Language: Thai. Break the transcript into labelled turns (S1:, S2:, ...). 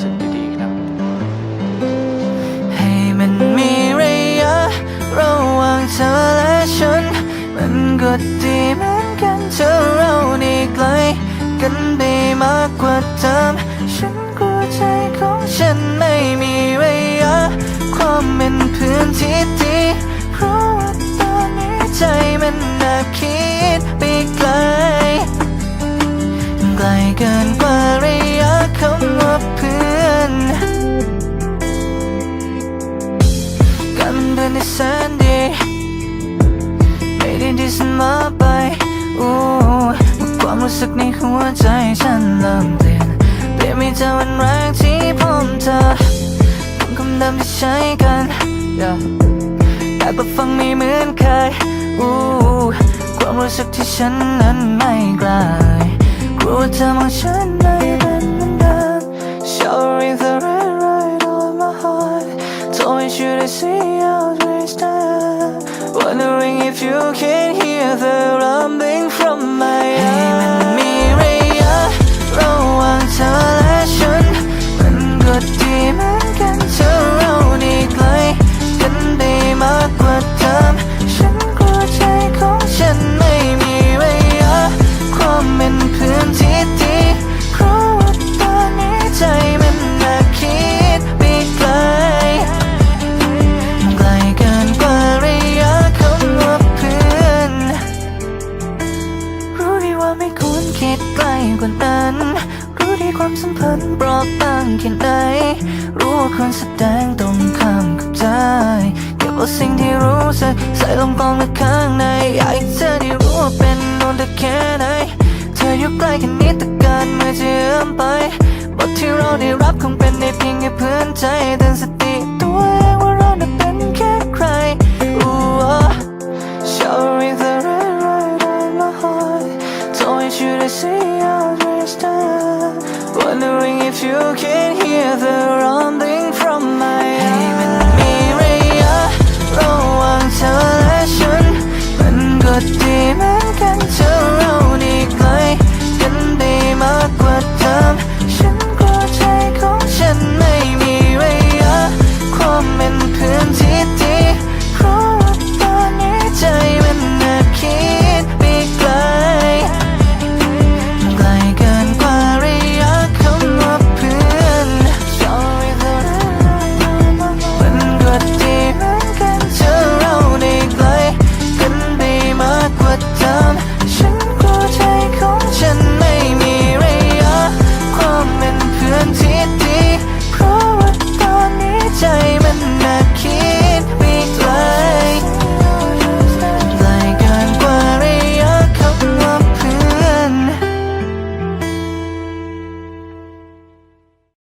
S1: สึกดีครับ
S2: ให้มันมีระยะระหว่างเธอและฉัน มันก็ดีเหมือนกันเธอเรานี่ไกล กันไปมากกว่าเดิมฉันกลัวใจของฉันไม่มีระยะ ความเป็นเพื่อนที่ดีเพราะว่าตอนนี้ใจมันแอาคิดไปไกลไกลเกิน เสมอไปอู้ความรู้สึกในหัวใจฉันเริ่มเปลี่ยนเปลี่ยนไม่จากวันแรกที่พบเธอคำคำเดิมที่ใช้กัน แต่ก็ฟังไม่เหมือนเคยอู้ความรู้สึกที่ฉันนั้นไม่กลายกลัวเธอมองฉันไม่เป็นเหมือนเดิม Sorry the ว่าไม่ควรคิดไกลกว่านั้น รู้ดีความสัมพันธ์เปราะบางแค่ไหน รู้ว่าควรแสดงตรงข้ามกับใจเก็บเอาสิ่งที่รู้สึกใส่ลงกองไว้ข้างในอยากให้เธอได้รู้ว่าเป็นโดนเธอแค่ไหน เธออยู่ใกล้แค่นี้แต่การเมื่อจะเอื้อมไปบทที่เราได้รับคงเป็นในเพียงแค่เพื่อนใจเตือนสติตัว you can hear the